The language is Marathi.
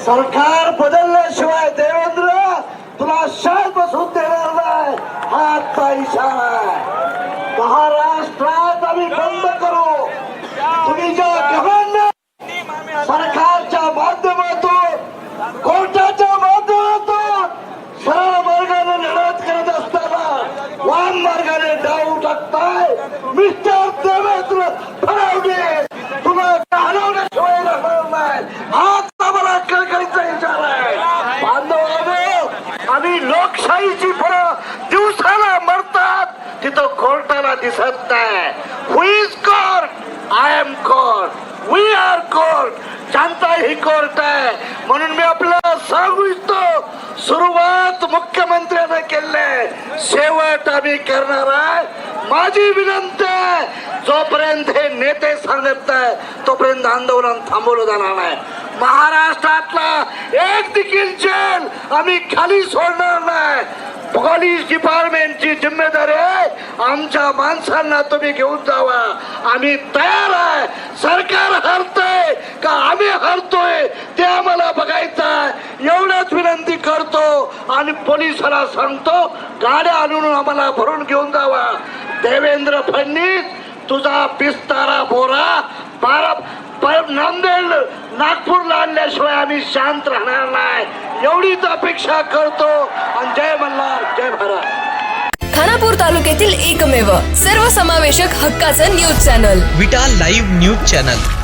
सरकार बदलल्याशिवाय देवेंद्र तुला शांत बसून देणार नाही हा आजचा इशारा आहे महाराष्ट्रात आम्ही बंद करू तुम्ही ज्या घरांना सरकारच्या माध्यमातून कोर्टाच्या माध्यमातून सरळ मार्गाने लढत करत असताना वाम मार्गाने डाव टाकताय मिस्टर देवेंद्र फडणवीस तुला हलवण्याशिवाय राहणार नाही हाच आम्ही लोकशाहीची फळं दिवसाला मरतात. तिथं कोर्टाला दिसत नाही. Who's court I am court we are court जनता ही कोर्ट आहे. म्हणून मी आपल्याला सांगू इच्छितो सुरुवात मुख्यमंत्र्याने केले शेवट आम्ही करणार आहे. माझी विनंती आहे जोपर्यंत हे नेते सांगत नाही तोपर्यंत आंदोलन थांबवलं जाणार नाही. महाराष्ट्रातला एक देखील जेल आम्ही खाली सोडणार नाही. पोलीस डिपार्टमेंटची जिम्मेदारी आहे. आमच्या माणसांना तुम्ही घेऊन जावा. आम्ही तयार आहे. सरकार हरतय का आम्ही हरतोय ते आम्हाला बघायचं आहे. एवढंच विनंती करतो आणि पोलिसाला सांगतो गाड्या आणून आम्हाला भरून घेऊन जावा. देवेंद्र फडणवीस तुझा पिस्तारा बोरा बारा पर नांदेड नागपूर आणल्याशिवाय आम्ही शांत राहणार नाही. एवढीच अपेक्षा करतो. आणि जय मल्हार जय भारत. खानापूर तालुक्यातील एकमेव सर्वसमावेशक हक्काचं news channel. Vita live news channel.